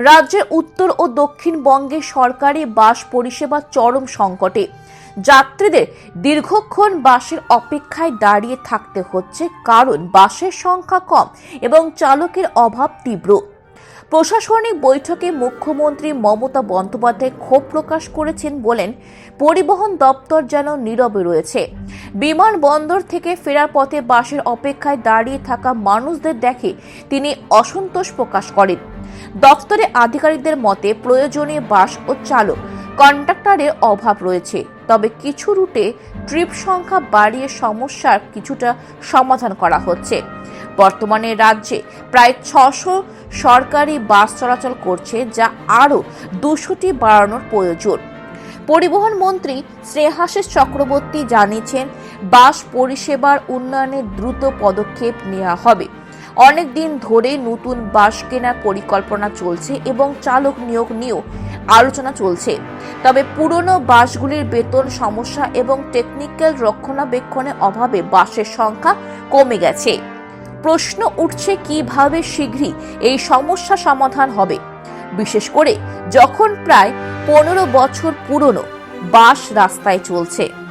রাজ্যের উত্তর ও দক্ষিণবঙ্গে সরকারি বাস পরিষেবা চরম সংকটে। যাত্রীদের দীর্ঘক্ষণ বাসের অপেক্ষায় দাঁড়িয়ে থাকতে হচ্ছে, কারণ বাসের সংখ্যা কম এবং চালকের অভাব তীব্র। প্রশাসনিক বৈঠকে মুখ্যমন্ত্রী মমতা বন্দ্যোপাধ্যায় ক্ষোভ প্রকাশ করেছেন বলেন, পরিবহন দপ্তর যেন নীরবে রয়েছে। বিমানবন্দর থেকে ফেরার পথে বাসের অপেক্ষায় দাঁড়িয়ে থাকা মানুষদের দেখে তিনি অসন্তোষ প্রকাশ করেন। দপ্তরে আধিকারিকদের মতে প্রয়োজনীয় বাস ও চালক কন্ডাক্টরের অভাব রয়েছে। তবে কিছু রুটে ট্রিপ সংখ্যা বাড়িয়ে সমস্যার কিছুটা সমাধান করা হচ্ছে। বর্তমানে রাজ্যে প্রায় ছশো সরকারি বাস চলাচল করছে, যা আরও দুশোটি বাড়ানোর প্রয়োজন। পরিবহন মন্ত্রী শ্রেহাশিস চক্রবর্তী জানিয়েছেন, বাস পরিষেবার উন্নয়নে দ্রুত পদক্ষেপ নেওয়া হবে। অনেক দিন ধরে নতুন বাস কেনার পরিকল্পনা চলছে এবং চালক নিয়োগ নিয়েও আলোচনা চলছে। তবে পুরনো বাসগুলির বেতন সমস্যা এবং টেকনিক্যাল রক্ষণাবেক্ষণের অভাবে বাসের সংখ্যা কমে গেছে। প্রশ্ন উঠছে কীভাবে শীঘ্রই এই সমস্যা সমাধান হবে। বিশেষ করে যখন প্রায় পনেরো বছর পুরনো বাস রাস্তায় চলছে।